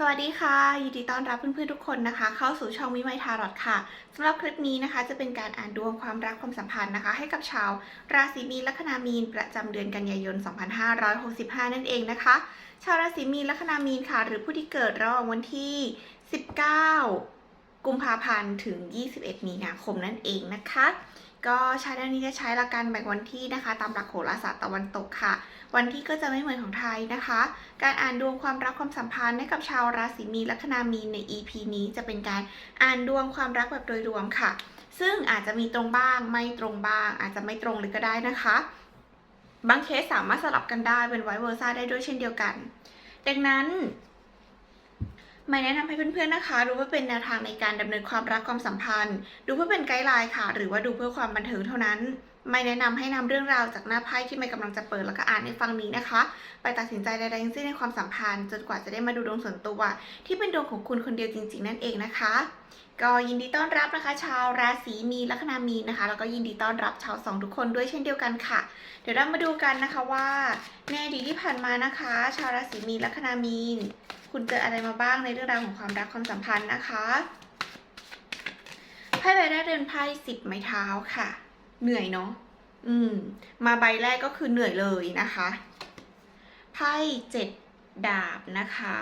สวัสดีค่ะ ยินดีต้อนรับเพื่อนๆทุกคนนะคะ เข้าสู่ช่องวิไมทารอดค่ะสำหรับคลิปนี้นะคะ จะเป็นการอ่านดวงความรักความสัมพันธ์นะคะ ให้กับชาว ราศีมีนลัคนามีน ประจำเดือนกันยายน 2565 นั่นเองนะคะ ชาวราศีมีนลัคนามีนค่ะ หรือผู้ที่เกิดระหว่างวันที่ 19 กุมภาพันธ์ถึง 21 มีนาคมนั่นเองนะคะ ก็ชาแนลนี้จะใช้หลักการแบ่งวันที่นะคะ ตามหลักโหราศาสตร์ตะวันตกค่ะ วันที่ก็จะไม่เหมือนของไทยนะคะ การอ่านดวงความรักความสัมพันธ์ให้กับชาวราศีมีลัคนามีนใน EP นี้จะเป็นการอ่านดวงความรักแบบโดยรวมค่ะ ซึ่งอาจจะมีตรงบ้างไม่ตรงบ้าง อาจจะไม่ตรงเลยก็ได้นะคะ บางเคสสามารถสลับกันได้เป็นไวเวอร์ซ่าได้ด้วยเช่นเดียวกัน ดังนั้น ไม่แนะนำให้เพื่อนๆนะคะ ดูเพื่อเป็นแนวทางในการดำเนินความรักความสัมพันธ์ ดูเพื่อเป็นไกด์ไลน์ค่ะ หรือว่าดูเพื่อความบันเทิงเท่านั้นไม่แนะนำให้นำเรื่องราวจากหน้าไพ่ที่ไม่กำลังจะเปิดแล้วก็อ่านในฟังนี้นะคะ ไปตัดสินใจใดๆทั้งสิ้นในความสัมพันธ์ จนกว่าจะได้มาดูดวงส่วนตัว ที่เป็นดวงของคุณคนเดียวจริง ๆ นั่นเองนะคะ ก็ยินดีต้อนรับนะคะ ชาวราศีมีลัคนามีนะคะ แล้วก็ยินดีต้อนรับชาวสองทุกคนด้วยเช่นเดียวกันค่ะ เดี๋ยวเรามาดูกันนะคะว่าในอดีตที่ผ่านมานะคะ ชาวราศีมีลัคนามีน คุณเจออะไรมาบ้างในเรื่องราวของความรักความสัมพันธ์นะคะไพ่ใบแรกเดินไพ่สิบไม้เท้าค่ะ เหนื่อยเนาะอืม มาใบแรกก็คือเหนื่อยเลยนะคะไพ่เจ็ดดาบนะคะ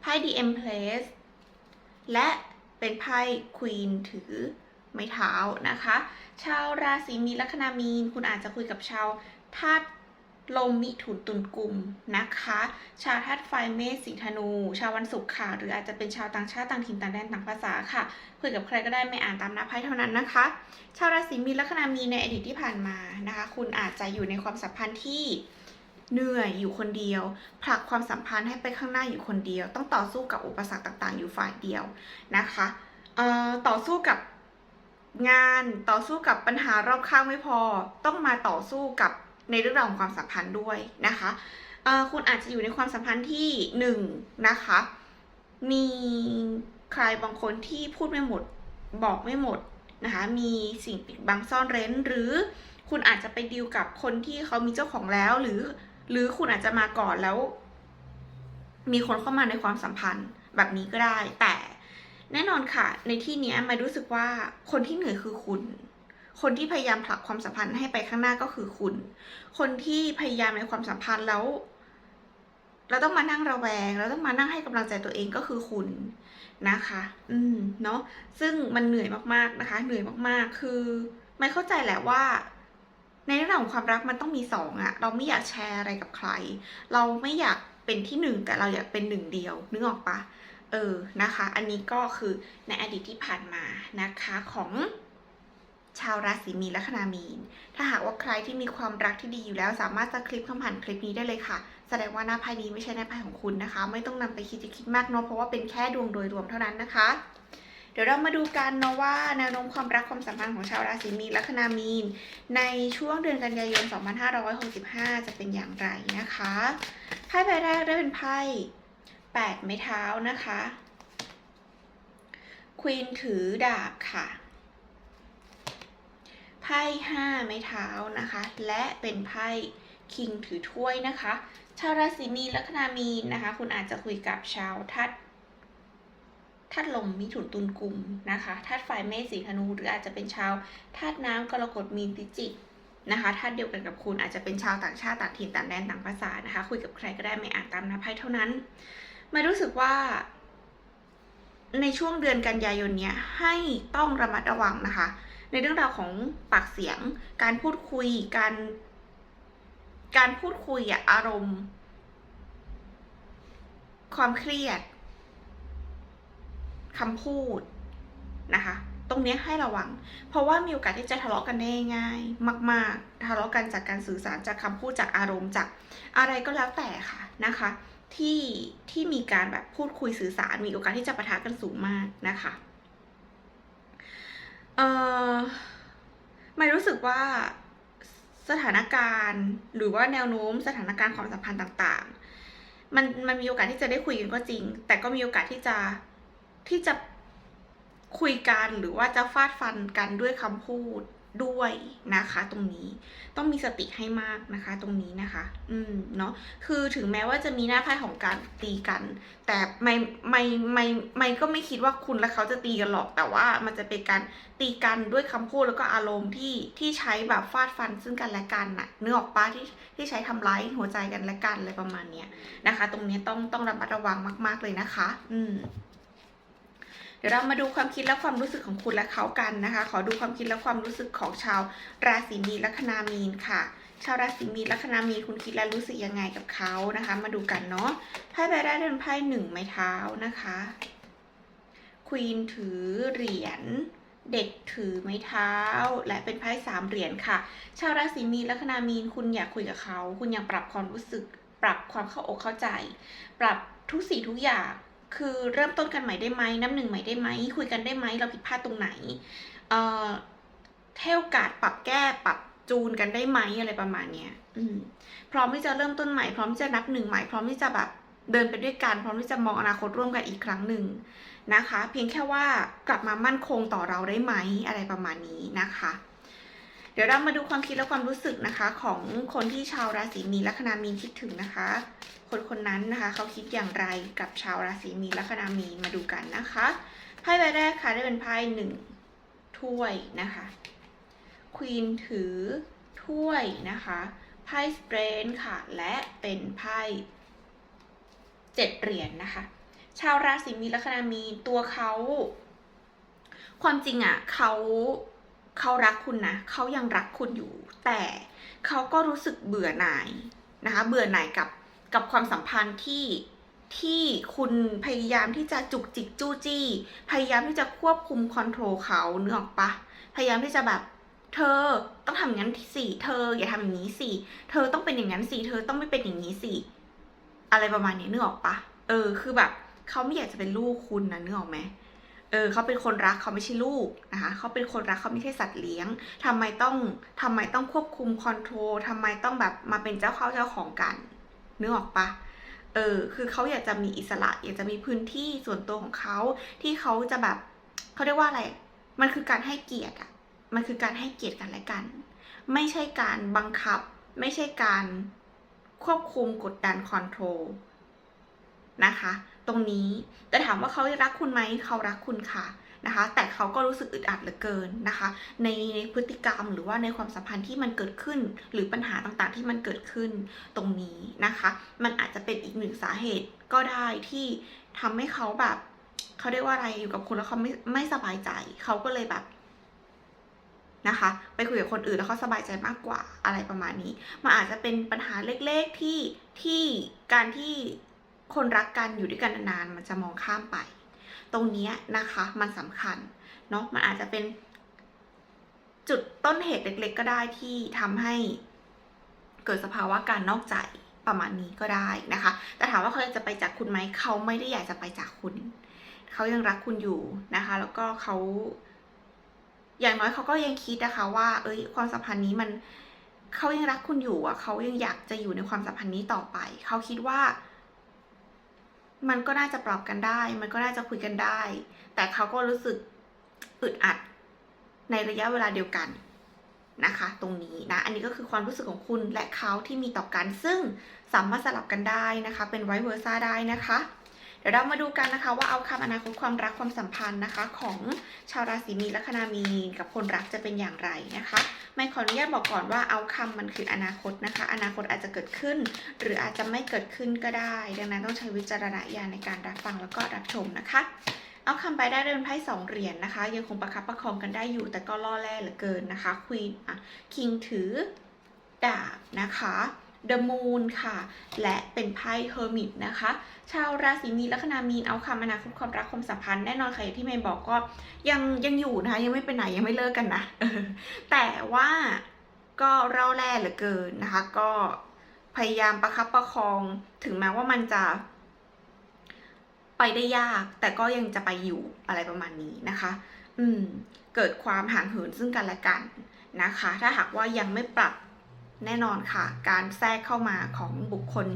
ไพ่ DM Place และเป็นไพ่ควีนถือไม้เท้านะคะ ชาวราศีมีนลัคนามีน คุณอาจจะคุยกับชาวธาตุ ลมมิถุนตุลกลุ่มนะคะ ชาวธาตุไฟเมษสิงธนู ชาววันศุกร์ค่ะ หรืออาจจะเป็นชาวต่างชาติต่างถิ่นต่างแดนต่างภาษาค่ะคุยกับใครก็ได้ไม่อ่านตามหน้าไพ่เท่านั้นนะคะ ชาวราศีมีนลัคนามีในอดีตที่ผ่านมานะคะ คุณอาจจะอยู่ในความสัมพันธ์ที่เหนื่อยอยู่คนเดียว ผลักความสัมพันธ์ให้ไปข้างหน้าอยู่คนเดียว ต้องต่อสู้กับอุปสรรคต่างๆ อยู่ฝ่ายเดียวนะคะเอ่อต่อสู้กับงานต่อสู้กับปัญหารอบข้างไม่พอ ต้องมาต่อสู้กับ ในเรื่องราวของความสัมพันธ์ด้วยนะคะคุณอาจจะอยู่ในความสัมพันธ์ที่หนึ่งนะคะ มีใครบางคนที่พูดไม่หมดบอกไม่หมดนะคะมีสิ่งปิดบังซ่อนเร้น หรือคุณอาจจะไปดีลกับคนที่เขามีเจ้าของแล้วหรือ หรือคุณอาจจะมาก่อนแล้ว มีคนเข้ามาในความสัมพันธ์แบบนี้ก็ได้ แต่แน่นอนค่ะ ในที่นี้ไม่รู้สึกว่าคนที่เหนื่อยคือคุณ คนที่พยายามผลักความสัมพันธ์ให้ไปข้างหน้าก็คือคุณ คนที่พยายามในความสัมพันธ์แล้ว เราต้องมานั่งระแวง เราต้องมานั่งให้กำลังใจตัวเองก็คือคุณนะคะ อืม เนาะ ซึ่งมันเหนื่อยมากๆนะคะ เหนื่อยมากๆ คือไม่เข้าใจแหละว่า ในเรื่องของความรักมันต้องมีสองอะเราไม่อยากแชร์อะไรกับใคร เราไม่อยากเป็นที่หนึ่งแต่เราอยากเป็นหนึ่งเดียว นึกออกปะเออ นะคะ อันนี้ก็คือในอดีตที่ผ่านมานะคะของ ชาวราศีมีนและคนามีน ถ้าหากว่าใครที่มีความรักที่ดีอยู่แล้ว สามารถจะคลิปคำผ่านคลิปนี้ได้เลยค่ะ แสดงว่าหน้าไพ่นี้ไม่ใช่หน้าไพ่ของคุณนะคะ ไม่ต้องนำไปคิดจะคิดมากเนาะเพราะว่าเป็นแค่ดวงโดยรวมเท่านั้นนะคะ เดี๋ยวเรามาดูกันเนาะว่าแนวโน้มความรักความสัมพันธ์ของชาวราศีมีนและคนามีน ในช่วงเดือนกันยายน 2565 จะเป็นอย่างไรนะคะไพ่ใบแรกได้เป็นไพ่แปดไม้เท้านะคะควีนถือดาบค่ะ ไพ่ห้าไม้เท้านะคะ และเป็นไพ่คิงถือถ้วยนะคะ ชาวราศีมีนลัคนามีนนะคะ คุณอาจจะคุยกับชาวทัดธาตุลมมิถุนตุลกุมนะคะธาตุไฟเมษสีธนู หรืออาจจะเป็นชาวธาตุน้ำกรกฎมีนพิจิกนะคะธาตุเดียวกันกับคุณอาจจะเป็นชาวต่างชาติต่างถิ่นต่างแดนต่างภาษานะคะ คุยกับใครก็ได้ไม่อ่านตามหน้าไพ่เท่านั้นม่รู้สึกว่า ในช่วงเดือนกันยายนเนี้ยให้ต้องระมัดระวังนะคะ ในเรื่องราวของปากเสียง การพูดคุย การ การพูดคุยอะอารมณ์ ความเครียดคำพูดนะคะ ตรงนี้ให้ระวัง เพราะว่ามีโอกาสที่จะทะเลาะกันได้ง่าย มาก ๆ ทะเลาะกันจากการสื่อสารจากคำพูดจากอารมณ์จากอะไรก็แล้วแต่ค่ะนะคะที่ที่มีการแบบพูดคุยสื่อสารมีโอกาสที่จะปะทะกันสูงมากนะคะ เออไม่รู้สึกว่าสถานการณ์ หรือว่าแนวโน้มสถานการณ์ความสัมพันธ์ต่างๆ มันมันมีโอกาสที่จะได้คุยกันก็จริง แต่ก็มีโอกาสที่จะที่จะคุยกันหรือว่าจะฟาดฟันกันด้วยคำพูด ด้วยนะคะ ตรงนี้ต้องมีสติให้มากนะคะ ตรงนี้นะคะ อืมเนาะคือถึงแม้ว่าจะมีหน้าไพ่ของการตีกัน แต่ไม่ไม่ไม่ไม่ก็ไม่คิดว่าคุณและเขาจะตีกันหรอกแต่ว่ามันจะเป็นการตีกันด้วยคำพูดแล้วก็อารมณ์ที่ที่ใช้แบบฟาดฟันซึ่งกันและกันน่ะเนื้อออกปะที่ที่ใช้ทำร้ายหัวใจกันและกันอะไรประมาณเนี้ยนะคะ ตรงนี้ต้องต้องระมัดระวังมาก ๆเลยนะคะ อืม ดี๋ยวเรามาดูความคิดและความรู้สึกของคุณและเขากันนะคะ ขอดูความคิดและความรู้สึกของชาวราศีมีนลัคนามีนค่ะ ชาวราศีมีนลัคนามีนคุณคิดและรู้สึกยังไงกับเขานะคะ มาดูกันเนาะไพ่ใบแรกเป็นไพ่หนึ่งไม้เท้านะคะควีนถือเหรียญเด็กถือไม้เท้า และเป็นไพ่สามเหรียญค่ะ ชาวราศีมีนลัคนามีนคุณอยากคุยกับเขา คุณอยากปรับความรู้สึก ปรับความเข้าอกเข้าใจ ปรับทุกสิ่งทุกอย่าง คือเริ่มต้นกันใหม่ได้ไหมน้ำหนึ่งใหม่ได้ไหมคุยกันได้ไหมเราผิดพลาดตรงไหนเอ่อเท่โอกาสปรับแก้ปรับจูนกันได้ไหมอะไรประมาณเนี้ยอืมพร้อมที่จะเริ่มต้นใหม่พร้อมที่จะนับหนึ่งใหม่พร้อมที่จะแบบเดินไปด้วยกันพร้อมที่จะมองอนาคตร่วมกันอีกครั้งหนึ่งนะคะ เพียงแค่ว่ากลับมามั่นคงต่อเราได้ไหมอะไรประมาณนี้นะคะ เดี๋ยวเรามาดูความคิดและความรู้สึกนะคะ ของคนที่ชาวราศีมีนลัคนามีนคิดถึงนะคะ คนคนนั้นนะคะ เขาคิดอย่างไรกับชาวราศีมีนลัคนามีนมาดูกันนะคะไพ่ใบแรกค่ะได้เป็นไพ่หนึ่งถ้วยนะคะควีนถือถ้วยนะคะไพ่สเตรนค่ะ และเป็นไพ่เจ็ดเหรียญนะคะ ชาวราศีมีนลัคนามีนตัวเขา ความจริงอะเขา เขารักคุณนะเขายังรักคุณอยู่ แต่เขาก็รู้สึกเบื่อหน่ายนะคะ เบื่อหน่ายกับกับความสัมพันธ์ที่ที่คุณพยายามที่จะจุกจิกจู้จี้ พยายามที่จะควบคุมคอนโทรลเขาเนื้อออกปะพยายามที่จะแบบเธอต้องทำอย่างนั้นสิเธออย่าทำอย่างนี้สิเธอต้องเป็นอย่างนั้นสิเธอต้องไม่เป็นอย่างนี้สิอะไรประมาณนี้เนึกอออกปะเออคือแบบเขาไม่อยากจะเป็นลูกคุณนะเนึกออกไหม เออเขาเป็นคนรักเขาไม่ใช่ลูกนะคะเขาเป็นคนรักเขาไม่ใช่สัตว์เลี้ยงทำไมต้องทำไมต้องควบคุมคอนโทรลทำไมต้องแบบมาเป็นเจ้าเข้าเจ้าของกันนึกออกปะเออคือเขาอยากจะมีอิสระ อยากจะมีพื้นที่ส่วนตัวของเขาที่เขาจะแบบเขาเรียกว่าอะไร มันคือการให้เกียรติอะมันคือการให้เกียรติกันและกัน ไม่ใช่การบังคับ ไม่ใช่การควบคุมกดดันคอนโทรลนะคะ ตรงนี้ แต่ถามว่าเขารักคุณไหมเขารักคุณค่ะนะคะ แต่เขาก็รู้สึกอึดอัดเหลือเกินนะคะ ในในพฤติกรรมหรือว่าในความสัมพันธ์ที่มันเกิดขึ้น หรือปัญหาต่างๆที่มันเกิดขึ้นตรงนี้นะคะ มันอาจจะเป็นอีกหนึ่งสาเหตุก็ได้ที่ทำให้เขาแบบเขาเรียกว่าอะไรอยู่กับคุณแล้วเขาไม่ไม่สบายใจ เขาก็เลยแบบนะคะ ไปคุยกับคนอื่นแล้วเขาสบายใจมากกว่าอะไรประมาณนี้ มันอาจจะเป็นปัญหาเล็กๆที่ที่การที่ คนรักกันอยู่ด้วยกันนานๆมันจะมองข้ามไป ตรงนี้นะคะมันสำคัญเนาะมันอาจจะเป็นจุดต้นเหตุเล็ก ๆ ก็ได้ที่ทำให้เกิดสภาวะการนอกใจประมาณนี้ก็ได้นะคะ แต่ถามว่าเขาจะไปจากคุณไหม เขาไม่ได้อยากจะไปจากคุณ เขายังรักคุณอยู่นะคะ แล้วก็เขา อย่างน้อยเขาก็ยังคิดนะคะว่า เอ้ย ความสัมพันธ์นี้มัน เขายังรักคุณอยู่อะ เขายังอยากจะอยู่ในความสัมพันธ์นี้ต่อไป เขาคิดว่า มันก็น่าจะปรับกันได้ มันก็น่าจะคุยกันได้ แต่เขาก็รู้สึกอึดอัดในระยะเวลาเดียวกันนะคะ ตรงนี้นะ อันนี้ก็คือความรู้สึกของคุณและเขาที่มีต่อกัน ซึ่งสามารถสลับกันได้นะคะ เป็นไวเวอร์ซ่าได้นะคะ เดี๋ยวเรามาดูกันนะคะว่าเอาคำอนาคตความรักความสัมพันธ์นะคะ ของชาวราศีมีนลัคนามีนกับคนรักจะเป็นอย่างไรนะคะไม่ขออนุญาตบอกก่อนว่าเอาคำมันคืออนาคตนะคะ อนาคตอาจจะเกิดขึ้น หรืออาจจะไม่เกิดขึ้นก็ได้ ดังนั้นต้องใช้วิจารณญาณในการรับฟังแล้วก็รับชมนะคะเอาคำไปได้เดินไพ่สองเหรียญนะคะ ยังคงประคับประคองกันได้อยู่แต่ก็ล่อแร่เหลือเกินนะคะควีนอะคิงถือดาบนะคะ The Moon ค่ะ และเป็นไพ่ Hermit นะคะ ชาวราศีมีนลัคนามีนเอาคำอนาคตความรักความสัมพันธ์แน่นอนค่ะอย่างที่เมย์บอกก็ยังยังอยู่นะคะ ยังไม่ไปไหนยังไม่เลิกกันนะแต่ว่าก็เร่าแร่เหลือเกินนะคะ ก็พยายามประคับประคองถึงแม้ว่ามันจะไปได้ยาก แต่ก็ยังจะไปอยู่อะไรประมาณนี้นะคะ อืม เกิดความห่างเหินซึ่งกันและกันนะคะ ถ้าหากว่ายังไม่ปรับ แน่นอนค่ะ การแทรกเข้ามาของบุคคล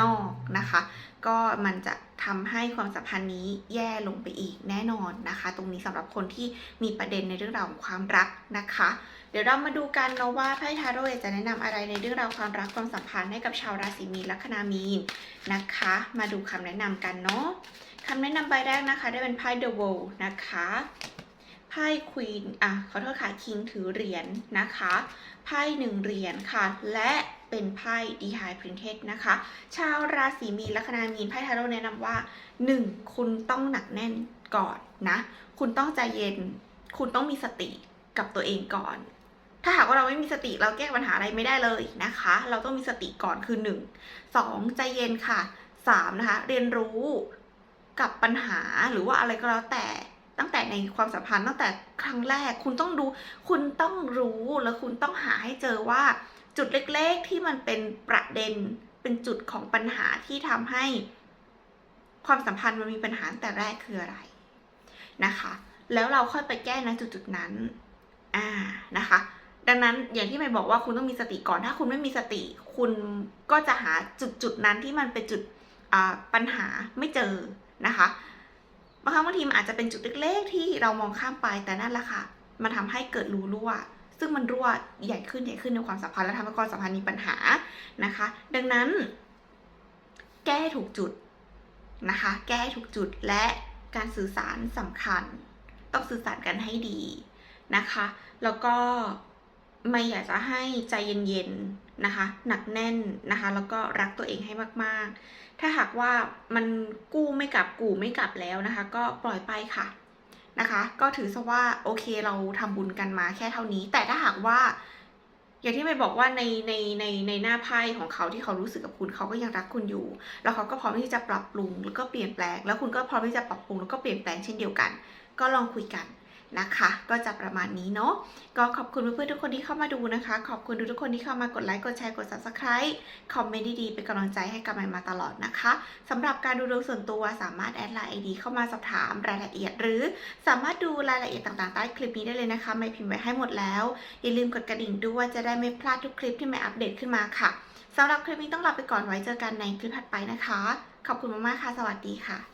นอกนะคะ ก็มันจะทำให้ความสัมพันธ์นี้แย่ลงไปอีกแน่นอนนะคะ ตรงนี้สำหรับคนที่มีประเด็นในเรื่องราวของความรักนะคะ เดี๋ยวเรามาดูกันเนาะว่าไพ่ทาโร่จะแนะนำอะไรในเรื่องราวความรักความสัมพันธ์ให้กับชาวราศีมีนลัคนามีนนะคะ มาดูคำแนะนำกันเนาะคำแนะนำใบแรกนะคะ ได้เป็นไพ่ The World นะคะ ไพ่ควีนอะขอโทษค่ะคิงถือเหรียญนะคะไพ่หนึ่งเหรียญค่ะ และเป็นไพ่ d High Princess นะคะ ชาวราศีมีนลัคนามีนไพ่ทาโร่แนะนำว่า 1. คุณต้องหนักแน่นก่อนนะ คุณต้องใจเย็น คุณต้องมีสติกับตัวเองก่อน ถ้าหากว่าเราไม่มีสติเราแก้ปัญหาอะไรไม่ได้เลยนะคะ เราต้องมีสติก่อนคือ 1 2 ใจเย็นค่ะ 3 นะคะ เรียนรู้กับปัญหาหรือว่าอะไรก็แล้วแต่ ตั้งแต่ในความสัมพันธ์ตั้งแต่ครั้งแรก คุณต้องดู คุณต้องรู้แล้วคุณต้องหาให้เจอว่าจุดเล็กๆที่มันเป็นประเด็นเป็นจุดของปัญหาที่ทำให้ความสัมพันธ์มันมีปัญหาตั้งแต่แรกคืออะไรนะคะ แล้วเราค่อยไปแก้นะจุดๆนั้นอ่านะคะ ดังนั้นอย่างที่ไม่บอกว่าคุณต้องมีสติก่อนถ้าคุณไม่มีสติ คุณก็จะหาจุดจุดๆนั้นที่มันเป็นจุดปัญหาไม่เจอนะคะ บางครั้งบางทีมันอาจจะเป็นจุดเล็กๆ ที่เรามองข้ามไปแต่นั่นแหละค่ะ มันทำให้เกิดรูรั่ว ซึ่งมันรั่วใหญ่ขึ้นใหญ่ขึ้นในความสัมพันธ์และทำให้ความสัมพันธ์มีปัญหานะคะ ดังนั้น แก้ถูกจุดนะคะ แก้ถูกจุดและการสื่อสารสำคัญ ต้องสื่อสารกันให้ดีนะคะ แล้วก็ ไม่อยากจะให้ใจเย็นๆนะคะ หนักแน่นนะคะ แล้วก็รักตัวเองให้มากๆ ถ้าหากว่ามันกู้ไม่กลับกู่ไม่กลับแล้วนะคะ ก็ปล่อยไปค่ะนะคะ ก็ถือซะว่าโอเคเราทำบุญกันมาแค่เท่านี้ แต่ถ้าหากว่า อย่างที่ไม่บอกว่าในในในในหน้าไพ่ของเขาที่เขารู้สึกกับคุณเขาก็ยังรักคุณอยู่ แล้วเขาก็พร้อมที่จะปรับปรุงแล้วก็เปลี่ยนแปลง แล้วคุณก็พร้อมที่จะปรับปรุงแล้วก็เปลี่ยนแปลงเช่นเดียวกัน ก็ลองคุยกัน นะคะ ก็จะประมาณนี้เนาะก็ขอบคุณเพื่อนๆทุกคนที่เข้ามาดูนะคะ ขอบคุณทุกคนที่เข้ามากดไลค์กดแชร์กด subscribe คอมเมนต์ดีๆเป็นกำลังใจให้กับมันมาตลอดนะคะสำหรับการดูดวงส่วนตัวสามารถแอดไลน์ไอดีเข้ามาสอบถามรายละเอียด หรือสามารถดูรายละเอียดต่างๆใต้คลิปนี้ได้เลยนะคะไม่พิมพ์ไว้ให้หมดแล้ว อย่าลืมกดกระดิ่งด้วยจะได้ไม่พลาดทุกคลิปที่ไม่อัปเดตขึ้นมาค่ะสำหรับคลิปนี้ต้องลาไปก่อนไว้เจอกันในคลิปถัดไปนะคะ ขอบคุณมากๆค่ะ สวัสดีค่ะ